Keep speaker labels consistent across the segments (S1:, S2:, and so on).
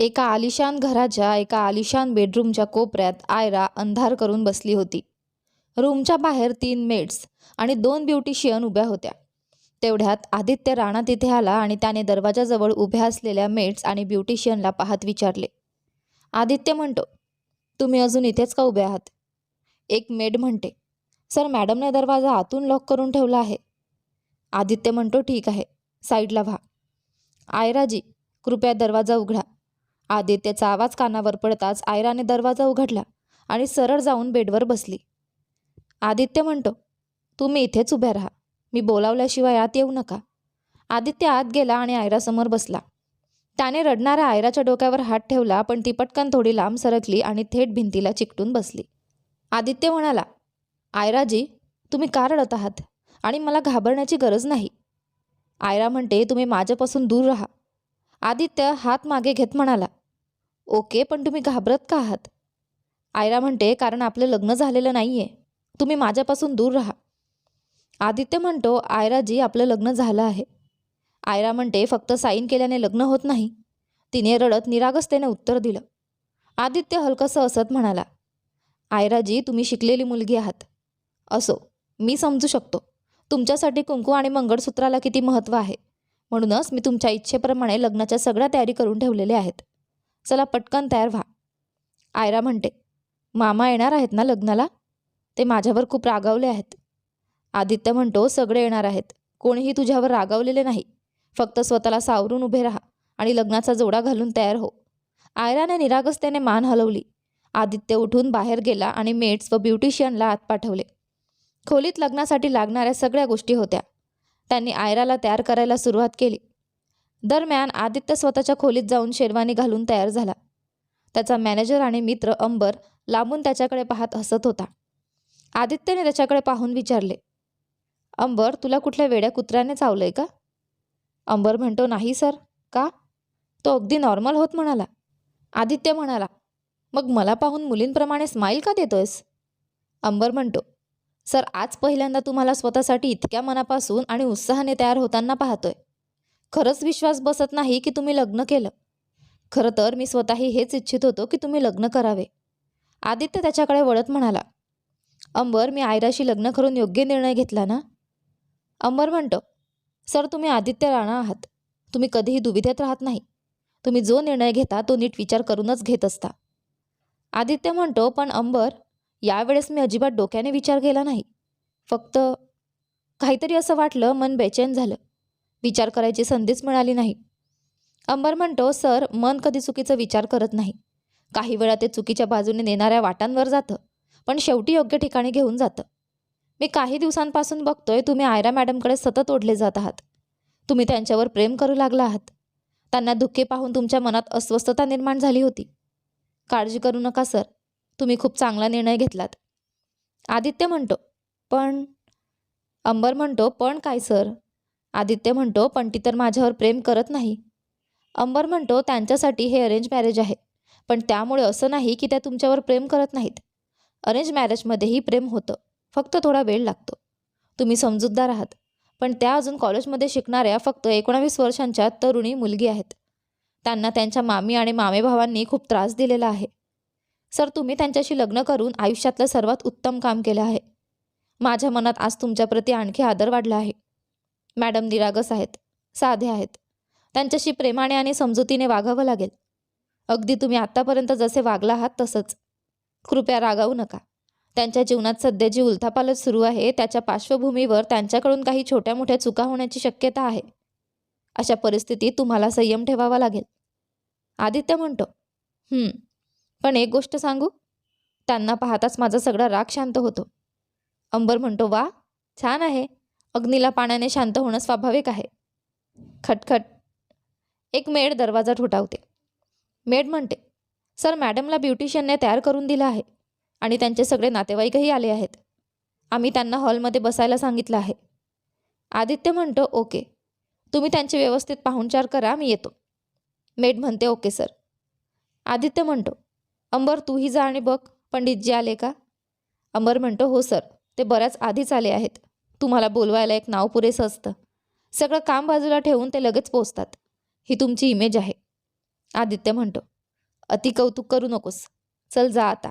S1: एका आलिशान घराच्या एका आलिशान बेडरूमच्या कोपऱ्यात आयरा अंधार करून बसली होती. रूमच्या बाहेर तीन मेड्स आणि दोन ब्युटिशियन उभ्या होत्या. तेवढ्यात आदित्य राणा तिथे आला आणि त्याने दरवाजाजवळ उभ्या असलेल्या मेड्स आणि ब्युटिशियनला पाहत विचारले. आदित्य म्हणतो तुम्ही अजून इथेच का उभे आहात? एक मेड म्हणते सर मॅडमने दरवाजा आतून लॉक करून ठेवला आहे. आदित्य म्हणतो ठीक आहे साईडला व्हा. आयराजी कृपया दरवाजा उघडा. आदित्यचा आवाज कानावर पडताच आयराने दरवाजा उघडला आणि सरळ जाऊन बेडवर बसली. आदित्य म्हणतो तुम्ही इथेच उभ्या राहा. मी बोलावल्याशिवाय आत येऊ नका. आदित्य आत गेला आणि आयरासमोर बसला. त्याने रडणाऱ्या आयराच्या डोक्यावर हात ठेवला पण ती पटकन थोडी लांब सरकली आणि थेट भिंतीला चिकटून बसली. आदित्य म्हणाला आयराजी तुम्ही का रडत आहात? आणि मला घाबरण्याची गरज नाही. आयरा म्हणते तुम्ही माझ्यापासून दूर राहा. आदित्य हात मागे घेत म्हणाला ओके पण तुम्ही घाबरत का आहात? आयरा म्हणते कारण आपलं लग्न झालेलं नाही आहे तुम्ही माझ्यापासून दूर राहा. आदित्य म्हणतो आयराजी आपलं लग्न झालं आहे. आयरा म्हणते फक्त साईन केल्याने लग्न होत नाही. तिने रडत निरागसतेने उत्तर दिलं. आदित्य हलकंसं असत म्हणाला आयराजी तुम्ही शिकलेली मुलगी आहात. असो मी समजू शकतो. तुमच्यासाठी कुंकू आणि मंगळसूत्राला किती महत्त्व आहे. म्हणूनच मी तुमच्या इच्छेप्रमाणे लग्नाच्या सगळ्या तयारी करून ठेवलेल्या आहेत. चला पटकन तयार व्हा. आयरा म्हणते मामा येणार आहेत ना लग्नाला ते माझ्यावर खूप रागावले आहेत. आदित्य म्हणतो सगळे येणार आहेत. कोणीही तुझ्यावर रागावलेले नाही. फक्त स्वतःला सावरून उभे राहा आणि लग्नाचा जोडा घालून तयार हो. आयराने निरागसतेने मान हलवली. आदित्य उठून बाहेर गेला आणि मेट्स व ब्युटिशियनला आत पाठवले. खोलीत लग्नासाठी लागणाऱ्या सगळ्या गोष्टी होत्या. त्यांनी आयराला तयार करायला सुरुवात केली. दरम्यान आदित्य स्वतःच्या खोलीत जाऊन शेरवानी घालून तयार झाला. त्याचा मॅनेजर आणि मित्र अंबर लांबून त्याच्याकडे पाहत हसत होता. आदित्यने त्याच्याकडे पाहून विचारले अंबर तुला कुठल्या वेड्या कुत्र्याने चावलंय का? अंबर म्हणतो नाही सर. का? तो अगदी नॉर्मल होत म्हणाला. आदित्य म्हणाला मग मला पाहून मुलींप्रमाणे स्माईल का देतोयस? अंबर म्हणतो सर आज पहिल्यांदा तुम्हाला स्वतःसाठी इतक्या मनापासून आणि उत्साहाने तयार होताना पाहतोय. खरंच विश्वास बसत नाही की तुम्ही लग्न केलं. खरं तर मी स्वतःही हेच इच्छित होतो की तुम्ही लग्न करावे. आदित्य त्याच्याकडे वळत म्हणाला अंबर मी आयराशी लग्न करून योग्य निर्णय घेतला ना? अंबर म्हणतो सर तुम्ही आदित्य राणा आहात. तुम्ही कधीही दुविधेत राहत नाही. तुम्ही जो निर्णय घेता तो नीट विचार करूनच घेत असता. आदित्य म्हणतो पण अंबर यावेळेस मी अजिबात डोक्याने विचार केला नाही. फक्त काहीतरी असं वाटलं मन बेचैन झालं. विचार करायची संधीच मिळाली नाही. अंबर म्हणतो सर मन कधी चुकीचा विचार करत नाही. काही वेळा ते चुकीच्या बाजूने नेणाऱ्या वाटांवर जातं पण शेवटी योग्य ठिकाणी घेऊन जातं. मी काही दिवसांपासून बघतोय तुम्ही आयरा मॅडमकडे सतत ओढले जात आहात. तुम्ही त्यांच्यावर प्रेम करू लागला आहात. त्यांना दुःखे पाहून तुमच्या मनात अस्वस्थता निर्माण झाली होती. काळजी करू नका सर. तुम्ही खूप चांगला निर्णय घेतलात. आदित्य म्हणतो पण अंबर म्हणतो पण काय सर? आदित्य म्हणतो पण ती तर माझ्यावर प्रेम करत नाही. अंबर म्हणतो त्यांच्यासाठी हे अरेंज मॅरेज आहे. पण त्यामुळे असं नाही की त्या तुमच्यावर प्रेम करत नाहीत. अरेंज मॅरेजमध्येही प्रेम होतं. फक्त थोडा वेळ लागतो. तुम्ही समजूतदार आहात. पण त्या अजून कॉलेजमध्ये शिकणाऱ्या फक्त एकोणावीस वर्षांच्या तरुणी मुलगी आहेत. त्यांना त्यांच्या मामी आणि मामेभावांनी खूप त्रास दिलेला आहे. सर तुम्ही त्यांच्याशी लग्न करून आयुष्यातलं सर्वात उत्तम काम केलं आहे. माझ्या मनात आज तुमच्याप्रती आणखी आदर वाढला आहे. मॅडम निरागस आहेत साधे आहेत. त्यांच्याशी प्रेमाने आणि समजुतीने वागावं लागेल. अगदी तुम्ही आत्तापर्यंत जसे वागला आहात तसंच. कृपया रागावू नका. त्यांच्या जीवनात सध्या जी उलथापालट सुरू आहे त्याच्या पार्श्वभूमीवर त्यांच्याकडून काही छोट्या मोठ्या चुका होण्याची शक्यता आहे. अशा परिस्थितीत तुम्हाला संयम ठेवावा लागेल. आदित्य म्हणतो पण एक गोष्ट सांगू? त्यांना पाहताच माझा सगळा राग शांत होतो. अंबर म्हणतो वा छान आहे. अग्नीला पाण्याने शांत होणं स्वाभाविक आहे. खटखट. एक मेड दरवाजा ठोठावते. मेड म्हणते सर मॅडमला ब्युटिशियनने तयार करून दिलं आहे आणि त्यांचे सगळे नातेवाईकही आले आहेत. आम्ही त्यांना हॉलमध्ये बसायला सांगितलं आहे. आदित्य म्हणतो ओके. तुम्ही त्यांचे व्यवस्थित पाहुणचार करा मी येतो. मेड म्हणते ओके सर. आदित्य म्हणतो अंबर तूही जा आणि बघ. पंडितजी आले का? अंबर म्हणतो हो सर. ते बऱ्याच आधीच आले आहेत. तुम्हाला बोलवायला एक नाव पुरेसं असतं. सगळं काम बाजूला ठेवून ते लगेच पोचतात. ही तुमची इमेज आहे. आदित्य म्हणतो. अति कौतुक करू नकोस. चल जा आता.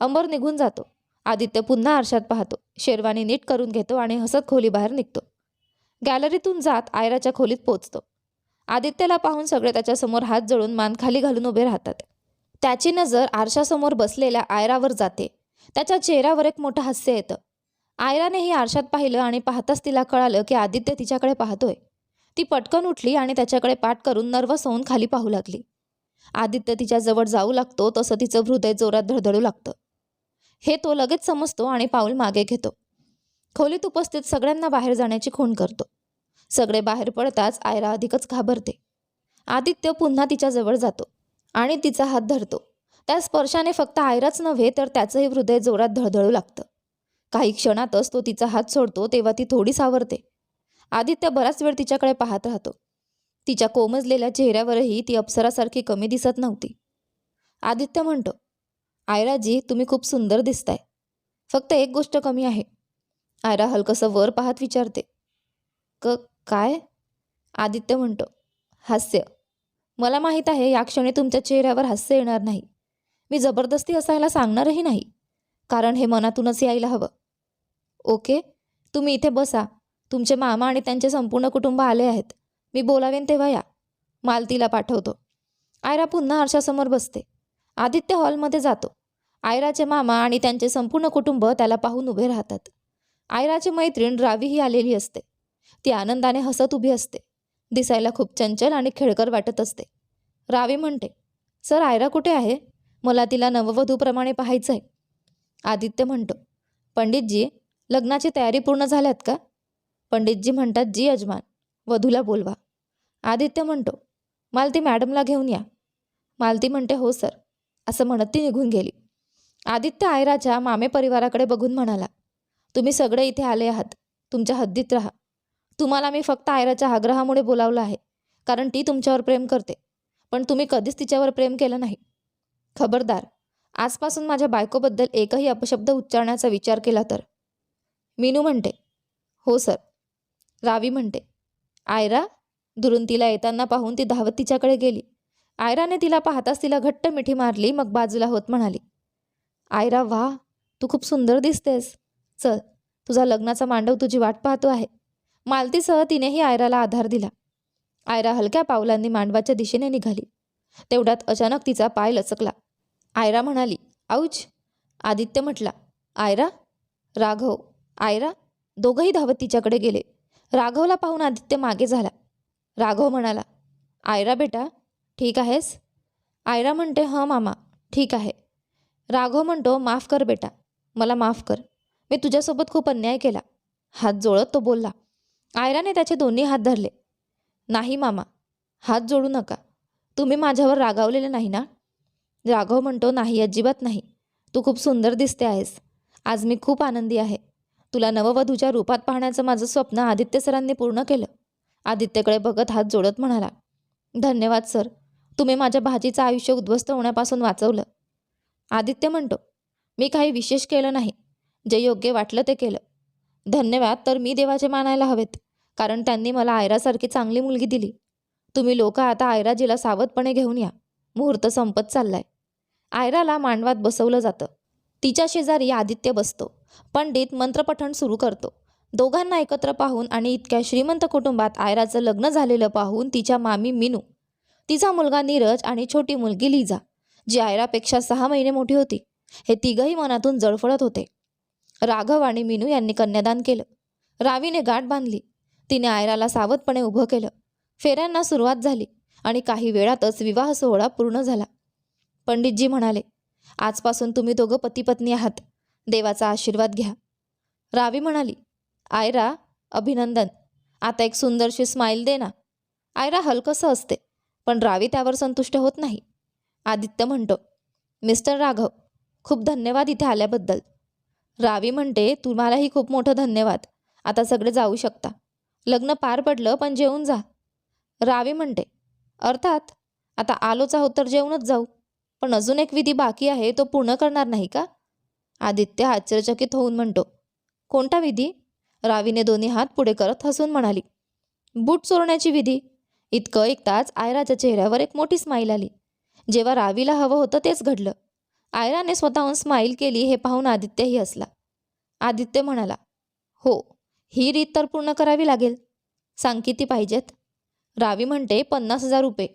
S1: अंबर निघून जातो. आदित्य पुन्हा आरशात पाहतो. शेरवानी नीट करून घेतो आणि हसत खोलीबाहेर निघतो. गॅलरीतून जात आयराच्या खोलीत पोचतो. आदित्यला पाहून सगळे त्याच्यासमोर हात जळून मान खाली घालून उभे राहतात. त्याची नजर आरशासमोर बसलेल्या आयरावर जाते. त्याच्या चेहऱ्यावर एक मोठं हास्य येतं. आयरानेही आरशात पाहिलं आणि पाहताच तिला कळालं की आदित्य तिच्याकडे पाहतोय. ती पटकन उठली आणि त्याच्याकडे पाठ करून नर्वस होऊन खाली पाहू लागली. आदित्य तिच्याजवळ जाऊ लागतो तसं तिचं हृदय जोरात धडधडू लागतं. हे तो लगेच समजतो आणि पाऊल मागे घेतो. खोलीत उपस्थित सगळ्यांना बाहेर जाण्याची खूण करतो. सगळे बाहेर पडताच आयरा अधिकच घाबरते. आदित्य पुन्हा तिच्याजवळ जातो आणि तिचा हात धरतो. त्या स्पर्शाने फक्त आयराच नव्हे तर त्याचंही हृदय जोरात धडधडू लागतं. काही क्षणातच तो तिचा हात सोडतो तेव्हा ती थोडी सावरते. आदित्य बराच वेळ तिच्याकडे पाहत राहतो. तिच्या कोमजलेल्या चेहऱ्यावरही ती अप्सरासारखी कमी दिसत नव्हती. आदित्य म्हणतो आयराजी तुम्ही खूप सुंदर दिसताय. फक्त एक गोष्ट कमी आहे. आयरा हलकंसं वर पाहत विचारते क काय? आदित्य म्हणतो हास्य. मला माहीत आहे या क्षणी तुमच्या चेहऱ्यावर हास्य येणार नाही. मी जबरदस्ती असायला सांगणारही नाही. कारण हे मनातूनच यायला हवं. ओके? तुम्ही इथे बसा. तुमचे मामा आणि त्यांचे संपूर्ण कुटुंब आले आहेत. मी बोलावेन तेव्हा या. मालतीला पाठवतो. आयरा पुन्हा आरशासमोर बसते. आदित्य हॉलमध्ये जातो. आयराचे मामा आणि त्यांचे संपूर्ण कुटुंब त्याला पाहून उभे राहतात. आयराची मैत्रीण रावीही आलेली असते. ती आनंदाने हसत उभी असते. दिसायला खूप चंचल आणि खेळकर वाटत असते. रावी म्हणते सर आयरा कुठे आहे? मला तिला नववधूप्रमाणे पाहायचं आहे आदित्य म्हणतो पंडितजी लग्नाची तयारी पूर्ण झाल्यात का? पंडितजी म्हणतात जी यजमान वधूला बोलवा. आदित्य म्हणतो मालती मॅडमला घेऊन या. मालती म्हणते हो सर. असं म्हणत ती निघून गेली. आदित्य आयराच्या मामे परिवाराकडे बघून म्हणाला तुम्ही सगळे इथे आले आहात. तुमच्या हद्दीत राहा. तुम्हाला मी फक्त आयराच्या आग्रहामुळे बोलावलं आहे कारण ती तुमच्यावर प्रेम करते. पण तुम्ही कधीच तिच्यावर प्रेम केलं नाही. खबरदार. आजपासून माझ्या बायकोबद्दल एकही अपशब्द उच्चारण्याचा विचार केला तर? मीनू म्हणते. हो सर. रावी म्हणते. आयरा दुरून तिला येताना पाहून ती धावत तिच्याकडे गेली. आयराने तिला पाहताच तिला घट्ट मिठी मारली मग बाजूला होत म्हणाली आयरा वा तू खूप सुंदर दिसतेस. चल तुझा लग्नाचा मांडव तुझी वाट पाहतो आहे. मालतीसह तिनेही आयराला आधार दिला. आयरा हलक्या पावलांनी मांडवाच्या दिशेने निघाली. तेवढ्यात अचानक तिचा पाय लचकला. आयरा म्हणाली आऊच आदित्य म्हटला आयरा राघव आयरा दोघंही धावत तिच्याकडे गेले. राघवला पाहून आदित्य मागे झाला. राघव म्हणाला आयरा बेटा ठीक आहेस? आयरा म्हणते हं मामा ठीक आहे. राघव म्हणतो माफ कर बेटा मला माफ कर. मी तुझ्यासोबत खूप अन्याय केला. हात जोडत तो बोलला आयराने त्याचे दोन्ही हात धरले. नाही मामा हात जोडू नका. तुम्ही माझ्यावर रागावलेले नाही ना? राघव म्हणतो नाही अजिबात नाही. तू खूप सुंदर दिसते आहेस. आज मी खूप आनंदी आहे. तुला नववधूच्या रूपात पाहण्याचं माझं स्वप्न आदित्य सरांनी पूर्ण केलं. आदित्यकडे बघत हात जोडत म्हणाला धन्यवाद सर. तुम्ही माझ्या भाजीचं आयुष्य उद्ध्वस्त होण्यापासून वाचवलं. आदित्य म्हणतो मी काही विशेष केलं नाही. जे योग्य वाटलं ते केलं. धन्यवाद तर मी देवाचे मानायला हवेत कारण त्यांनी मला आयरासारखी चांगली मुलगी दिली. तुम्ही लोक आता आयराजीला सावधपणे घेऊन या. मुहूर्त संपत चाललाय. आयराला मांडवात बसवलं जातं. तिच्या शेजारी आदित्य बसतो. पंडित मंत्रपठण सुरू करतो. दोघांना एकत्र पाहून आणि इतक्या श्रीमंत कुटुंबात आयराचं लग्न झालेलं पाहून तिच्या मामी मिनू तिचा मुलगा नीरज आणि छोटी मुलगी लिझा जी आयरापेक्षा सहा महिने मोठी होती हे तिघही मनातून जळफळत होते. राघव आणि मिनू यांनी कन्यादान केलं. रावीने गाठ बांधली. तिने आयराला सावधपणे उभं केलं. फेऱ्यांना सुरुवात झाली आणि काही वेळातच विवाह सोहळा पूर्ण झाला. पंडितजी म्हणाले आजपासून तुम्ही दोघं पतीपत्नी आहात. देवाचा आशीर्वाद घ्या. रावी म्हणाली आयरा अभिनंदन. आता एक सुंदरशी स्माईल दे ना. आयरा हलकंसं असते पण रावी त्यावर संतुष्ट होत नाही. आदित्य म्हणतो मिस्टर राघव खूप धन्यवाद इथे आल्याबद्दल. रावी म्हणते तुम्हालाही खूप मोठं धन्यवाद. आता सगळे जाऊ शकता. लग्न पार पडलं पण जेवून जा. रावी म्हणते अर्थात? आता आलोच आहोत तर जेवूनच जाऊ. पण अजून एक विधी बाकी आहे तो पूर्ण करणार नाही का? आदित्य आश्चर्यचकित होऊन म्हणतो कोणता विधी? रावीने दोन्ही हात पुढे करत हसून म्हणाली बूट चोरण्याची विधी. इतकं ऐकताच आयराच्या चेहऱ्यावर एक मोठी स्माईल आली. जेव्हा रावीला हवं होतं तेच घडलं. आयराने स्वतःहून स्माईल केली हे पाहून आदित्यही हसला. आदित्य म्हणाला हो ही रीत तर पूर्ण करावी लागेल. सांग किती पाहिजेत? रावी म्हणते पन्नास हजार रुपये.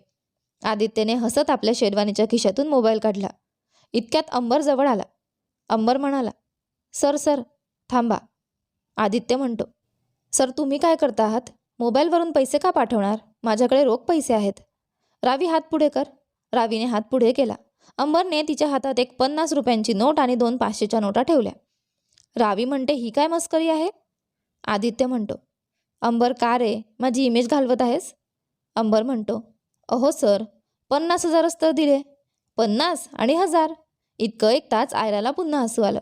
S1: आदित्यने हसत आपल्या शेरवानीच्या खिशातून मोबाईल काढला. इतक्यात अंबर जवळ आला. अंबर म्हणाला सर सर थांबा. आदित्य म्हणतो सर तुम्ही काय करता आहात? मोबाईलवरून पैसे का पाठवणार? माझ्याकडे रोख पैसे आहेत. रावी हात पुढे कर. रावीने हात पुढे केला. अंबरने तिच्या हातात एक पन्नास रुपयांची नोट आणि दोन पाचशेच्या नोटा ठेवल्या. रावी म्हणते ही काय मस्करी आहे? आदित्य म्हणतो अंबर का रे? माझी इमेज घालवत आहेस? अंबर म्हणतो अहो सर पन्नास हजारच तर दिले. पन्नास आणि हजार. इतकं ऐकताच आयराला पुन्हा हसू आलं.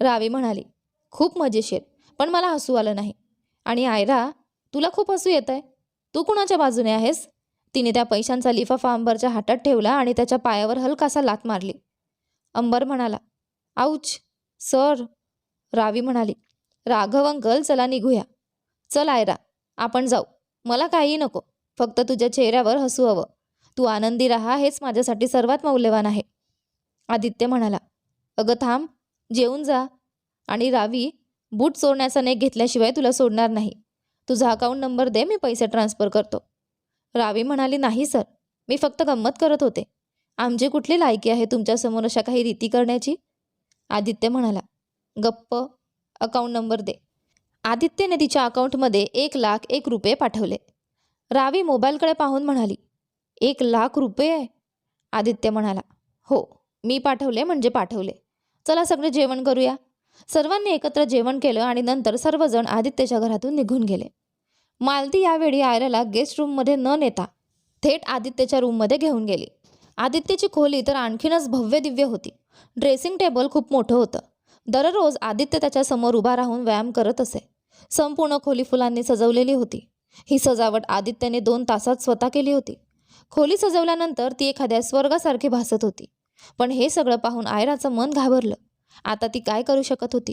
S1: रावी म्हणाली खूप मजेशीर पण मला हसू आलं नाही. आणि आयरा तुला खूप हसू येत आहे तू कुणाच्या बाजूने आहेस? तिने त्या पैशांचा लिफाफा अंबरच्या हातात ठेवला आणि त्याच्या पायावर हलकासा लात मारली. अंबर म्हणाला आऊच सर. रावी म्हणाली राघव अंकल चला निघूया. चल आयरा आपण जाऊ. मला काही नको. फक्त तुझ्या चेहऱ्यावर हसू हवं. तू आनंदी राहा हेच माझ्यासाठी सर्वात मौल्यवान आहे. आदित्य म्हणाला अगं थांब जेवून जा आणि रावी बूट चोरण्याचा नेक घेतल्याशिवाय तुला सोडणार नाही. तुझा अकाउंट नंबर दे मी पैसे ट्रान्सफर करतो. रावी म्हणाली नाही सर मी फक्त गंमत करत होते. आमची कुठली लायकी आहे तुमच्यासमोर अशा काही रीती करण्याची? आदित्य म्हणाला गप्प अकाउंट नंबर दे. आदित्यने तिच्या अकाउंटमध्ये एक लाख एक रुपये पाठवले. रावी मोबाईलकडे पाहून म्हणाली एक लाख रुपये? आदित्य म्हणाला हो. मी पाठवले म्हणजे पाठवले. चला सगळे जेवण करूया. सर्वांनी एकत्र जेवण केलं आणि नंतर सर्वजण आदित्यच्या घरातून निघून गेले. मालती यावेळी आयराला गेस्ट रूममध्ये न नेता थेट आदित्यच्या रूममध्ये घेऊन गेली. आदित्यची खोली तर आणखीनच भव्य दिव्य होती. ड्रेसिंग टेबल खूप मोठं होतं. दररोज आदित्य त्याच्यासमोर उभा राहून व्यायाम करत असे. संपूर्ण खोली फुलांनी सजवलेली होती. ही सजावट आदित्यने दोन तासात स्वतः केली होती. खोली सजवल्यानंतर ती एखाद्या स्वर्गासारखी भासत होती. पण हे सगळं पाहून आयराचं मन घाबरलं. आता ती काय करू शकत होती?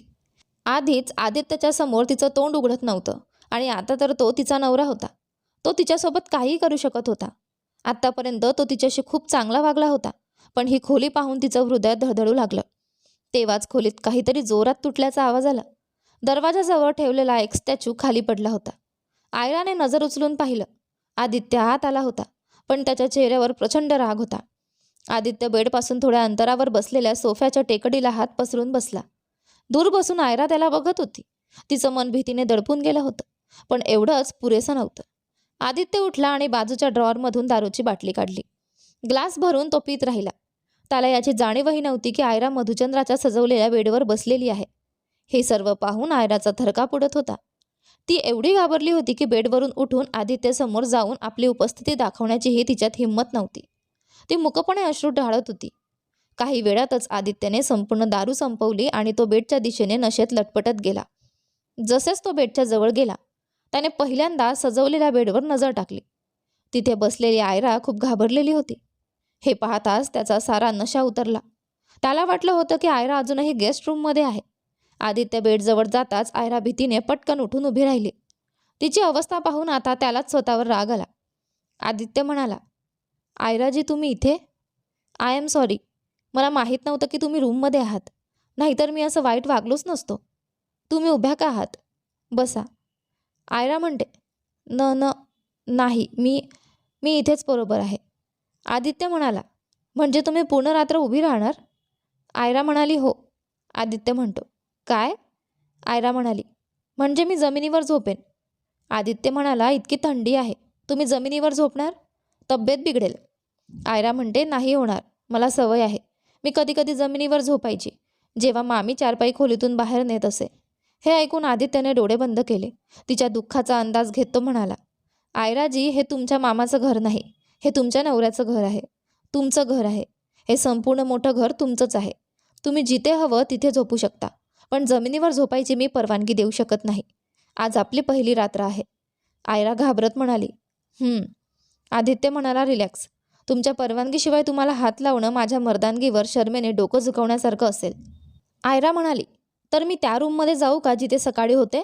S1: आधीच आदित्यच्या समोर तिचं तोंड उघडत नव्हतं आणि आता तर तो तिचा नवरा होता. तो तिच्यासोबत काहीही करू शकत होता. आत्तापर्यंत तो तिच्याशी खूप चांगला वागला होता पण ही खोली पाहून तिचं हृदय धडधडू लागलं. तेव्हाच खोलीत काहीतरी जोरात तुटल्याचा आवाज आला. दरवाजाजवळ ठेवलेला एक स्टॅच्यू खाली पडला होता. आयराने नजर उचलून पाहिलं. आदित्य आत आला होता पण त्याच्या चेहऱ्यावर प्रचंड राग होता. आदित्य बेडपासून थोड्या अंतरावर बसलेल्या सोफ्याच्या टेकडीला हात पसरून बसला. दूर बसून आयरा त्याला बघत होती. तिचं मन भीतीने दडपून गेलं होतं पण एवढंच पुरेसं नव्हतं. आदित्य उठला आणि बाजूच्या ड्रॉवरमधून दारूची बाटली काढली. ग्लास भरून तो पित राहिला. त्याला याची जाणीवही नव्हती की आयरा मधुचंद्राच्या सजवलेल्या बेडवर बसलेली आहे. हे सर्व पाहून आयराचा थरका पुडत होता. ती एवढी घाबरली होती की बेडवरून उठून आदित्यसमोर जाऊन आपली उपस्थिती दाखवण्याचीही तिच्यात हिंमत नव्हती. ती मुकपणे अश्रू ढाळत होती. काही वेळातच आदित्यने संपूर्ण दारू संपवली आणि तो बेडच्या दिशेने नशेत लटपटत गेला. जसेच तो बेडच्या जवळ गेला त्याने पहिल्यांदा सजवलेल्या बेडवर नजर टाकली. तिथे बसलेली आयरा खूप घाबरलेली होती. हे पाहताच त्याचा सारा नशा उतरला. त्याला वाटलं होतं की आयरा अजूनही गेस्ट रूममध्ये आहे. आदित्य बेडजवळ जाताच आयरा भीतीने पटकन उठून उभी राहिली. तिची अवस्था पाहून आता त्यालाच स्वतःवर राग आला. आदित्य म्हणाला आयराजी तुम्ही इथे? आय एम सॉरी मला माहीत नव्हतं की तुम्ही रूममध्ये आहात. नाहीतर मी असं वाईट वागलोच नसतो. तुम्ही उभ्या का आहात? बसा. आयरा म्हणते न न नाही मी मी इथेच बरोबर आहे. आदित्य म्हणाला म्हणजे तुम्ही पूर्ण रात्र उभी राहणार? आयरा म्हणाली हो. आदित्य म्हणतो काय? आयरा म्हणाली म्हणजे मी जमिनीवर झोपेन. आदित्य म्हणाला इतकी थंडी आहे. तुम्ही जमिनीवर झोपणार? तब्येत बिघडेल. आयरा म्हणते नाही होणार. मला सवय आहे. मी कधी कधी जमिनीवर झोपायची. जेव्हा मामी चारपाई खोलीतून बाहेर नेत असे. हे ऐकून आदित्यने डोळे बंद केले. तिच्या दुःखाचा अंदाज घेत तो म्हणाला आयराजी हे तुमच्या मामाचं घर नाही. हे तुमच्या नवऱ्याचं घर आहे. तुमचं घर आहे. हे संपूर्ण मोठं घर तुमचंच आहे. तुम्ही जिथे हवं तिथे झोपू शकता. पण जमिनीवर झोपायची मी परवानगी देऊ शकत नाही. आज आपली पहिली रात्र आहे. आयरा घाबरत म्हणाली आदित्य म्हणाला रिलॅक्स. तुमच्या परवानगीशिवाय तुम्हाला हात लावणं माझ्या मर्दानगीवर शर्मेने डोकं झुकवण्यासारखं असेल. आयरा म्हणाली तर मी त्या रूममध्ये जाऊ का जिथे सकाळी होते?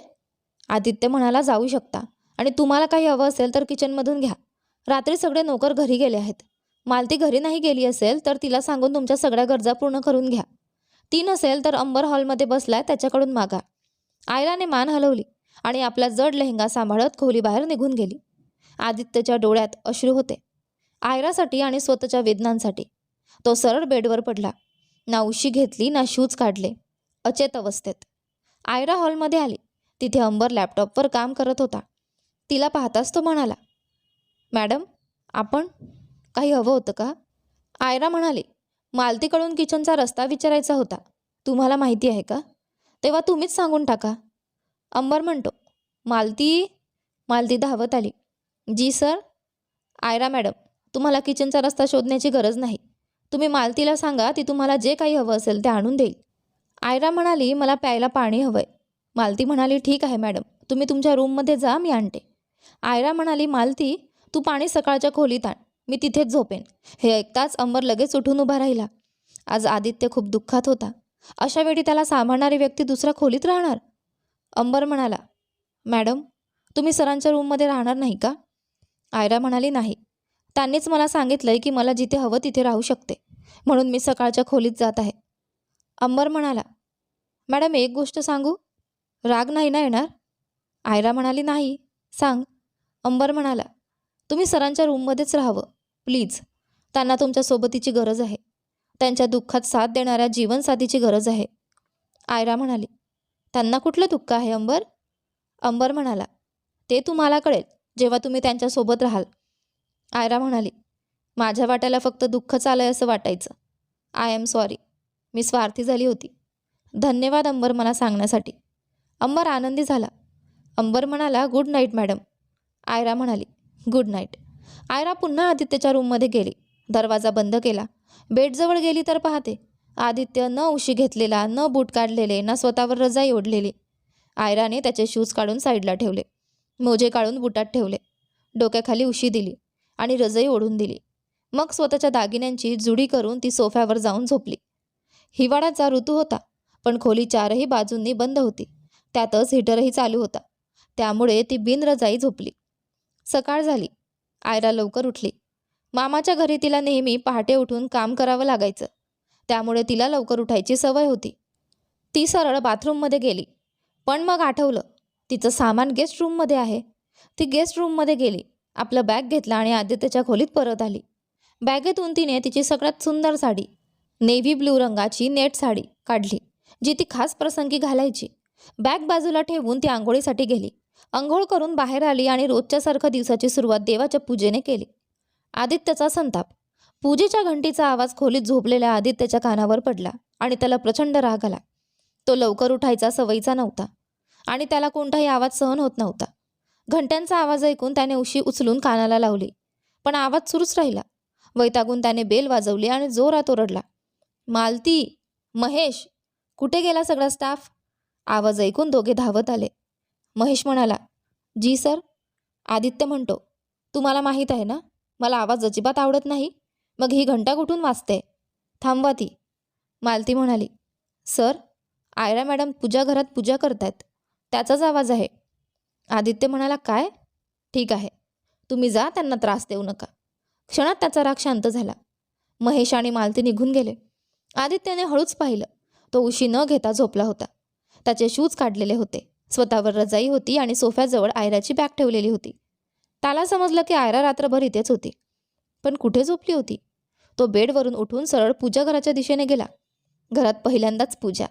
S1: आदित्य म्हणाला जाऊ शकता. आणि तुम्हाला काही हवं असेल तर किचनमधून घ्या. रात्री सगळे नोकर घरी गेले आहेत. मालती घरी नाही गेली असेल तर तिला सांगून तुमच्या सगळ्या गरजा पूर्ण करून घ्या. ती नसेल तर अंबर हॉलमध्ये बसलाय त्याच्याकडून मागा. आयराने मान हलवली आणि आपला जड लेहंगा सांभाळत खोलीबाहेर निघून गेली. आदित्यच्या डोळ्यात अश्रू होते. आयरासाठी आणि स्वतःच्या वेदनांसाठी. तो सरळ बेडवर पडला. ना उशी घेतली ना शूज काढले. अचेत अवस्थेत. आयरा हॉलमध्ये आली. तिथे अंबर लॅपटॉपवर काम करत होता. तिला पाहताच तो म्हणाला मॅडम आपण काही हवं होतं का? आयरा म्हणाली मालतीकडून किचनचा रस्ता विचारायचा होता. तुम्हाला माहिती आहे का? तेव्हा तुम्हीच सांगून टाका. अंबर म्हणतो मालती मालती धावत आली. जी सर आयरा मॅडम तुम्हाला किचनचा रस्ता शोधण्याची गरज नाही. तुम्ही मालतीला सांगा ती तुम्हाला जे काही हवं असेल ते आणून देईल. आयरा म्हणाली मला प्यायला पाणी हवंय. मालती म्हणाली ठीक आहे मॅडम तुम्ही तुमच्या रूममध्ये जा मी आणते. आयरा म्हणाली मालती तू पाणी सकाळच्या खोलीत आण मी तिथेच झोपेन. हे ऐकताच अंबर लगेच उठून उभा राहिला. आज आदित्य खूप दुःखात होता. अशा वेळी त्याला सांभाळणारी व्यक्ती दुसऱ्या खोलीत राहणार? अंबर म्हणाला मॅडम तुम्ही सरांच्या रूममध्ये राहणार नाही का? आयरा म्हणाली नाही. त्यांनीच मला सांगितलंय की मला जिथे हवं तिथे राहू शकते. म्हणून मी सकाळच्या खोलीत जात आहे. अंबर म्हणाला मॅडम एक गोष्ट सांगू? राग नाही ना येणार? आयरा म्हणाली नाही. सांग. अंबर म्हणाला तुम्ही सरांच्या रूममध्येच राहावं. प्लीज. त्यांना तुमच्या सोबतीची गरज आहे. त्यांच्या दुःखात साथ देणाऱ्या जीवनसाथीची गरज आहे. आयरा म्हणाली त्यांना कुठलं दुःख आहे अंबर? अंबर म्हणाला ते तुम्हाला कळेल. जेव्हा तुम्ही त्यांच्यासोबत राहाल. आयरा म्हणाली माझ्या वाट्याला फक्त दुःखच आलंय असं वाटायचं. आय एम सॉरी मी स्वार्थी झाली होती. धन्यवाद अंबर मला सांगण्यासाठी. अंबर आनंदी झाला. अंबर म्हणाला गुड नाईट मॅडम. आयरा म्हणाली गुड नाईट. आयरा पुन्हा आदित्यच्या रूममध्ये गेली. दरवाजा बंद केला. बेडजवळ गेली तर पाहते. आदित्य न उशी घेतलेला न बूट काढलेले ना स्वतःवर रजाई ओढलेली. आयराने त्याचे शूज काढून साईडला ठेवले. मोजे काढून बुटात ठेवले. डोक्याखाली उशी दिली आणि रजई ओढून दिली. मग स्वतःच्या दागिन्यांची जुडी करून ती सोफ्यावर जाऊन झोपली. हिवाळ्याचा ऋतू होता पण खोली चारही बाजूंनी बंद होती. त्यातच हिटरही चालू होता. त्यामुळे ती बिनरजाई झोपली. सकाळ झाली. आयरा लवकर उठली. मामाच्या घरी तिला नेहमी पहाटे उठून काम करावं लागायचं. त्यामुळे तिला लवकर उठायची सवय होती. ती सरळ बाथरूममध्ये गेली. पण मग आठवलं तिचं सामान गेस्ट रूममध्ये आहे. ती गेस्ट रूममध्ये गेली. आपलं बॅग घेतला आणि आदित्यच्या खोलीत परत आली. बॅगेतून तिने तिची सगळ्यात सुंदर साडी नेव्ही ब्ल्यू रंगाची नेट साडी काढली जी ती खास प्रसंगी घालायची. बॅग बाजूला ठेवून ती आंघोळीसाठी गेली. आंघोळ करून बाहेर आली आणि रोजच्यासारखं दिवसाची सुरुवात देवाच्या पूजेने केली. आदित्यचा संताप. पूजेच्या घंटीचा आवाज खोलीत झोपलेल्या आदित्यच्या कानावर पडला आणि त्याला प्रचंड राग आला. तो लवकर उठायचा सवयीचा नव्हता. आणि त्याला कोणताही आवाज सहन होत नव्हता. घंट्यांचा आवाज ऐकून त्याने उशी उचलून कानाला लावली. पण आवाज सुरूच राहिला. वैतागून त्याने बेल वाजवली आणि जोरात ओरडला. मालती महेश कुठे गेला सगळा स्टाफ? आवाज ऐकून दोघे धावत आले. महेश म्हणाला जी सर आदित्य म्हणतो. तुम्हाला माहीत आहे ना मला आवाज अजिबात आवडत नाही. मग ही घंटा कुठून वाजते? थांबवा ती. मालती म्हणाली सर आयरा मॅडम पूजा घरात पूजा करतायत. त्याचाच आवाज आहे. आदित्य म्हणाला काय? ठीक आहे. तुम्ही जा त्यांना त्रास देऊ नका. क्षणात त्याचा राग शांत झाला. महेश आणि मालती निघून गेले. आदित्यने हळूच पाहिलं. तो उशी न घेता झोपला होता. त्याचे शूज काढलेले होते. स्वतःवर रजाई होती आणि सोफ्याजवळ आयराची बॅग ठेवलेली होती. त्याला समजलं की आयरा रात्रभर इथेच होती. पण कुठे झोपली होती? तो बेडवरून उठून सरळ पूजा घराच्या दिशेने गेला. घरात पहिल्यांदाच पूजा.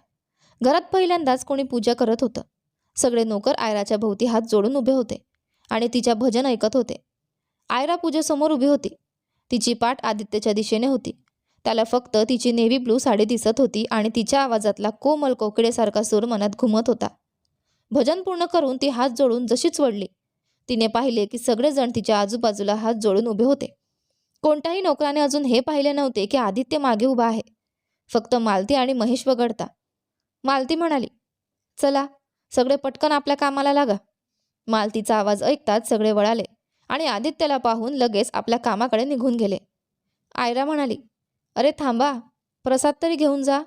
S1: घरात पहिल्यांदाच कोणी पूजा करत होतं. सगळे नोकर आयराच्या भोवती हात जोडून उभे होते आणि तिच्या भजन ऐकत होते. आयरा पूजेसमोर उभी होती. तिची पाठ आदित्यच्या दिशेने होती. त्याला फक्त तिची नेव्ही ब्लू साडी दिसत होती आणि तिच्या आवाजातला कोमल कोकिळेसारखा सूर मनात घुमत होता. भजन पूर्ण करून ती हात जोडून जशीच वडली तिने पाहिले की सगळेजण तिच्या आजूबाजूला हात जोडून उभे होते. कोणत्याही नोकराने अजून हे पाहिले नव्हते की आदित्य मागे उभा आहे. फक्त मालती आणि महेश वगळता. मालती म्हणाली चला सगळे पटकन आपल्या कामाला लागा. मालतीचा आवाज ऐकताच सगळे वळाले आणि आदित्यला पाहून लगेच आपल्या कामाकडे निघून गेले. आयरा म्हणाली अरे थांबा प्रसाद तरी घेऊन जा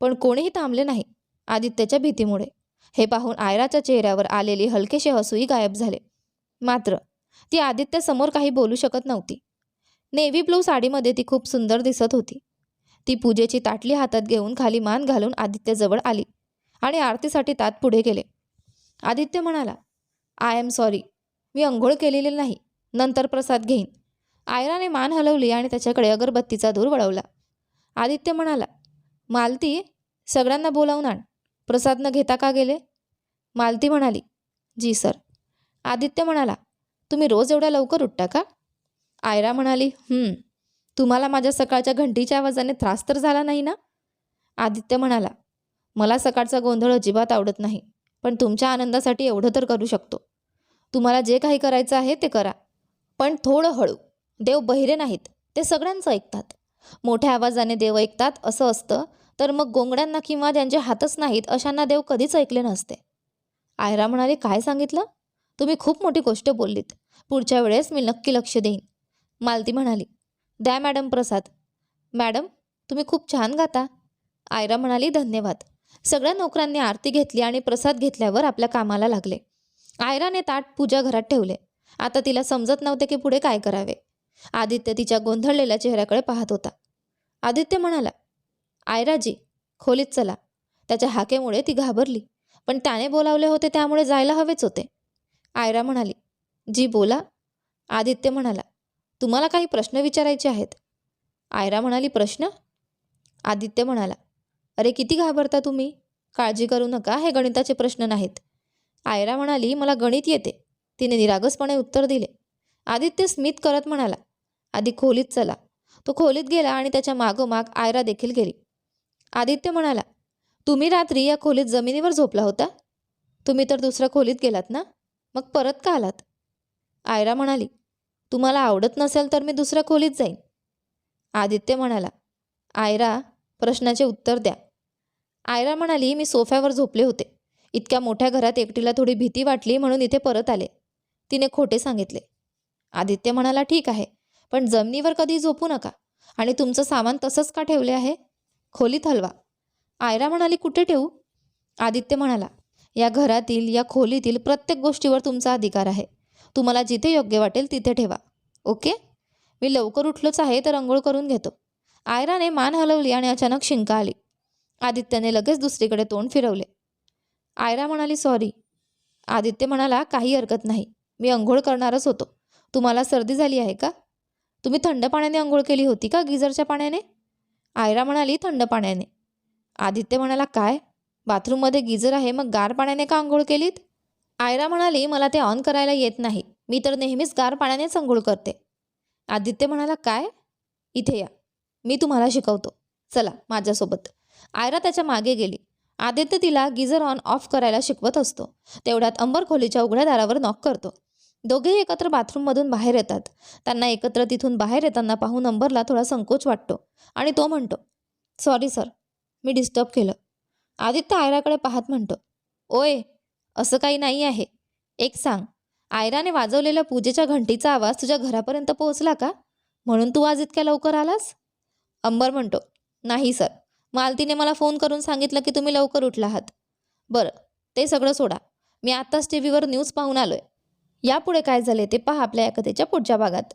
S1: पण कोणीही थांबले नाही आदित्यच्या भीतीमुळे. हे पाहून आयराच्या चेहऱ्यावर आलेली हलकेशी हसूही गायब झाले. मात्र ती आदित्यसमोर काही बोलू शकत नव्हती. नेव्ही ब्लू साडीमध्ये ती खूप सुंदर दिसत होती. ती पूजेची ताटली हातात घेऊन खाली मान घालून आदित्यजवळ आली. आणि आरतीसाठी तात पुढे गेले. आदित्य म्हणाला आय एम सॉरी मी अंघोळ केलेली नाही. नंतर प्रसाद घेईन. आयराने मान हलवली आणि त्याच्याकडे अगरबत्तीचा धूर वळवला. आदित्य म्हणाला मालती सगळ्यांना बोलावून आण. प्रसाद न घेता का गेले? मालती म्हणाली जी सर. आदित्य म्हणाला तुम्ही रोज एवढ्या लवकर उठता का? आयरा म्हणाली तुम्हाला माझ्या सकाळच्या घंटीच्या आवाजाने त्रास तर झाला नाही ना? आदित्य म्हणाला मला सकाळचा गोंधळ अजिबात आवडत नाही पण तुमच्या आनंदासाठी एवढं तर करू शकतो. तुम्हाला जे काही करायचं आहे ते करा पण थोडं हळू. देव बहिरे नाहीत ते सगळ्यांचं ऐकतात. मोठ्या आवाजाने देव ऐकतात असं असतं तर मग गोंगड्यांना किंवा ज्यांचे हातच नाहीत अशांना देव कधीच ऐकले नसते. आयरा म्हणाली काय सांगितलं? तुम्ही खूप मोठी गोष्ट बोललीत. पुढच्या वेळेस मी नक्की लक्ष देईन. मालती म्हणाली द्या मॅडम प्रसाद. मॅडम तुम्ही खूप छान गाता. आयरा म्हणाली धन्यवाद. सगळ्या नोकरांनी आरती घेतली आणि प्रसाद घेतल्यावर आपल्या कामाला लागले. आयराने ताट पूजा घरात ठेवले. आता तिला समजत नव्हते की पुढे काय करावे. आदित्य तिच्या गोंधळलेल्या चेहऱ्याकडे पाहत होता. आदित्य म्हणाला आयराजी खोलीत चला. त्याच्या हाकेमुळे ती घाबरली. पण त्याने बोलावले होते त्यामुळे जायला हवेच होते. आयरा म्हणाली जी बोला. आदित्य म्हणाला तुम्हाला काही प्रश्न विचारायचे आहेत. आयरा म्हणाली प्रश्न? आदित्य म्हणाला अरे किती घाबरता तुम्ही? काळजी करू नका हे गणिताचे प्रश्न नाहीत. आयरा म्हणाली मला गणित येते. तिने निरागसपणे उत्तर दिले. आदित्य स्मित करत म्हणाला आधी खोलीत चला. तो खोलीत गेला आणि त्याच्या मागोमाग आयरा देखील गेली. आदित्य म्हणाला तुम्ही रात्री या खोलीत जमिनीवर झोपला होता? तुम्ही तर दुसऱ्या खोलीत गेलात ना? मग परत का आलात? आयरा म्हणाली तुम्हाला आवडत नसेल तर मी दुसऱ्या खोलीत जाईन. आदित्य म्हणाला आयरा प्रश्नाचे उत्तर द्या. आयरा म्हणाली मी सोफ्यावर झोपले होते. इतक्या मोठ्या घरात एकटीला थोडी भीती वाटली म्हणून इथे परत आले. तिने खोटे सांगितले. आदित्य म्हणाला ठीक आहे पण जमिनीवर कधी झोपू नका. आणि तुमचं सामान तसंच का ठेवले आहे? खोलीत हलवा. आयरा म्हणाली कुठे ठेवू? आदित्य म्हणाला या घरातील या खोलीतील प्रत्येक गोष्टीवर तुमचा अधिकार आहे. तुम्हाला जिथे योग्य वाटेल तिथे ठेवा. ओके? मी लवकर उठलोच आहे तर अंघोळ करून घेतो. आयराने मान हलवली आणि अचानक शिंका आली. आदित्यने लगेच दुसरीकडे तोंड फिरवले. आयरा म्हणाली सॉरी. आदित्य म्हणाला काही हरकत नाही. मी अंघोळ करणारच होतो. तुम्हाला सर्दी झाली आहे का? तुम्ही थंड पाण्याने अंघोळ केली होती का गिझरच्या पाण्याने? आयरा म्हणाली थंड पाण्याने. आदित्य म्हणाला काय? बाथरूममध्ये गिझर आहे मग गार पाण्याने का अंघोळ केलीत? आयरा म्हणाली मला ते ऑन करायला येत नाही. मी तर नेहमीच गार पाण्यानेच अंघोळ करते. आदित्य म्हणाला काय? इथे या. मी तुम्हाला शिकवतो. चला माझ्यासोबत. आयरा त्याच्यामागे गेली. आदित्य तिला गिझर ऑन ऑफ करायला शिकवत असतो. तेवढ्यात अंबर खोलीच्या उघड्या दारावर नॉक करतो. दोघेही एकत्र बाथरूममधून बाहेर येतात. त्यांना एकत्र तिथून बाहेर येताना पाहून अंबरला थोडा संकोच वाटतो आणि तो म्हणतो सॉरी सर मी डिस्टर्ब केलं. आदित्य आयराकडे पाहत म्हणतो ओय असं काही नाही आहे. एक सांग आयराने वाजवलेल्या पूजेच्या घंटीचा आवाज तुझ्या घरापर्यंत पोहोचला का? म्हणून तू आज इतक्या लवकर आलास? अंबर म्हणतो नाही सर मालतीने मला फोन करून सांगितलं की तुम्ही लवकर उठला आहात बरं ते सगळं सोडा. मी आत्ताच टी व्हीवर न्यूज पाहून आलोय. यापुढे काय झाले ते पहा आपल्या या कथेच्या पुढच्या भागात.